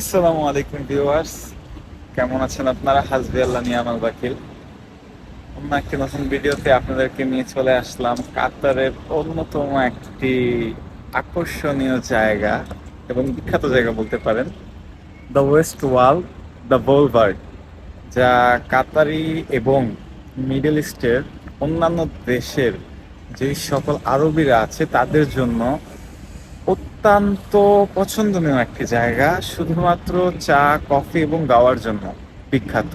আসসালামু আলাইকুম ভিউয়ার্স। কেমন আছেন আপনারা? হাজবি আল্লাহ নিয়ামাল বাকিল। অন্য একটি নতুন ভিডিওতে আপনাদেরকে নিয়ে চলে আসলাম কাতারের অন্যতম একটি আকর্ষণীয় জায়গা এবং বিখ্যাত জায়গা বলতে পারেন the West Walk the boulevard যা কাতারি এবং মিডল ইস্টের অন্যান্য দেশের যে সকল আরবিরা আছে তাদের জন্য অত্যন্ত পছন্দনীয় একটি জায়গা, শুধুমাত্র চা, কফি এবং গাওয়ার জন্য বিখ্যাত।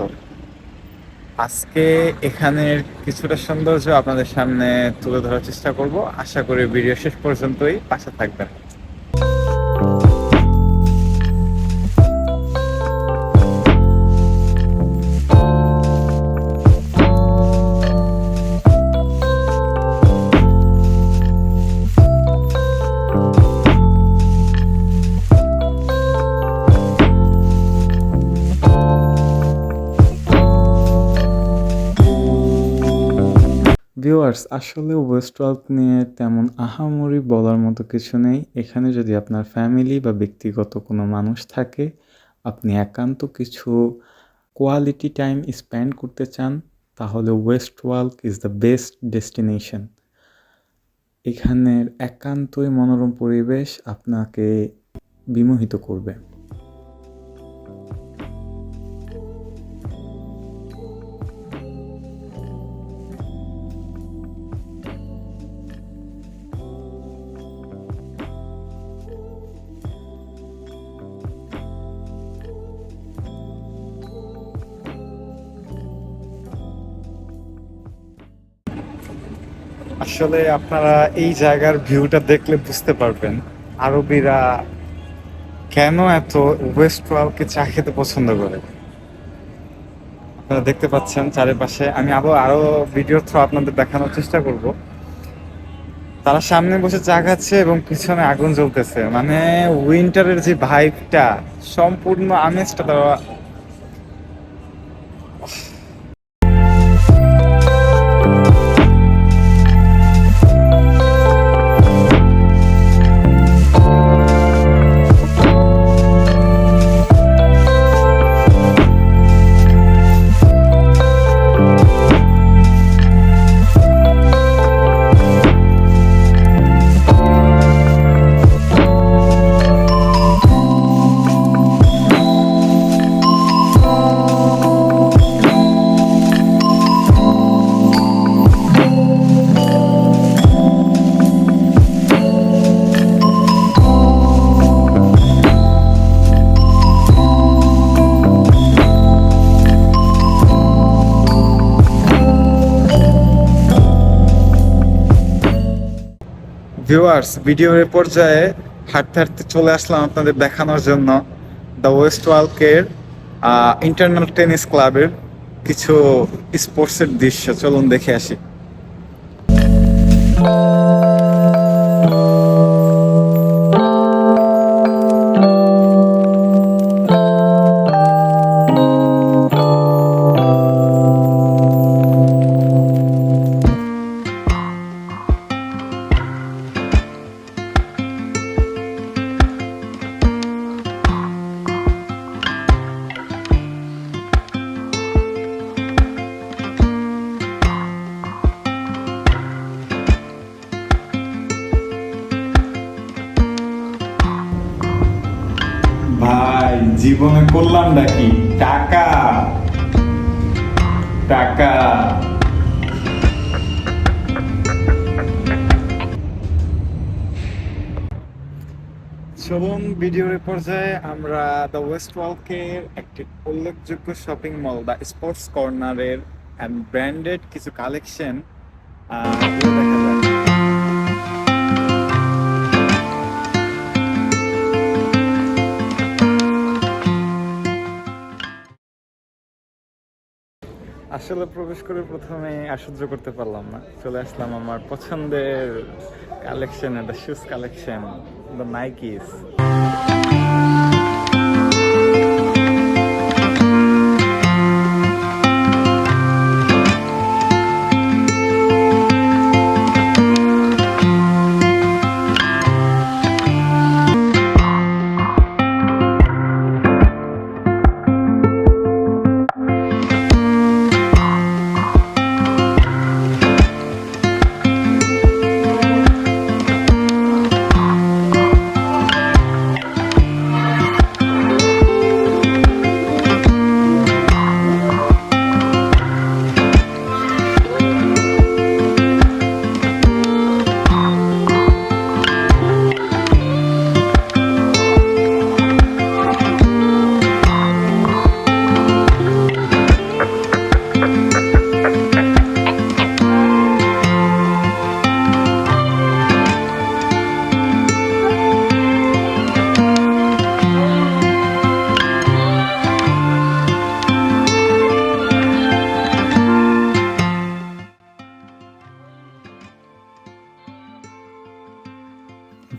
আজকে এখানের কিছুটা সৌন্দর্য আপনাদের সামনে তুলে ধরার চেষ্টা করব। আশা করি ভিডিও শেষ পর্যন্তই পাশে থাকবেন। ভিউয়ার্স আসলে ওয়েস্টওয়ার্ক নিয়ে তেমন আহামরি বলার মতো কিছু নেই। এখানে যদি আপনার ফ্যামিলি বা ব্যক্তিগত কোনো মানুষ থাকে, আপনি একান্ত কিছু কোয়ালিটি টাইম স্পেন্ড করতে চান, তাহলে West Walk is the best destination এখানের একান্তই মনোরম পরিবেশ আপনাকে বিমোহিত করবে। আসলে আপনারা এই জায়গার ভিউটা দেখলে বুঝতে পারবেন। আরবিরা কেন এত ওয়েস্ট ওয়ালকে চা খেতে পছন্দ করে? আপনারা দেখতে পাচ্ছেন চারিপাশে। আমি আবার আরও ভিডিও থ্রু আপনাদের দেখানোর চেষ্টা করব। তারা সামনে বসে চা খাচ্ছে এবং পিছনে আগুন জ্বলতেছে। মানে উইন্টারের যে ভাইবটা সম্পূর্ণ আমেজটা তারা ভিউয়ার্স ভিডিওর পর্যায়ে হাঁটতে হাঁটতে চলে আসলাম আপনাদের দেখানোর জন্য। দ্য ওয়েস্ট ওয়ালকের ইন্টারন্যাল টেনিস ক্লাবের কিছু স্পোর্টসের দৃশ্য। চলুন দেখে আসি। জীবনে করলামটা কি টাকা। টাকা। চলুন ভিডিওর পর্যায়ে আমরা দ্য ওয়েস্ট ওয়ালকের একটি উল্লেখযোগ্য শপিং মল দ্য স্পোর্টস কর্নারের অ্যান্ড ব্র্যান্ডেড কিছু কালেকশন দেখা আসলে প্রবেশ করে প্রথমে আসহ্য করতে পারলাম না। চলে আসলাম আমার পছন্দের কালেকশন এটা shoes collection the Nikes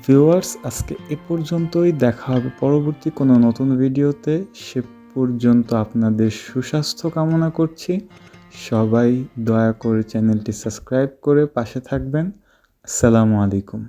viewers, আজকে এ পর্যন্তই। দেখা হবে পরবর্তী কোনো নতুন ভিডিওতে। সে পর্যন্ত আপনাদের সুস্বাস্থ্য কামনা করছি। সবাই দয়া করে চ্যানেলটি সাবস্ক্রাইব করে পাশে থাকবেন। আসসালামু আলাইকুম।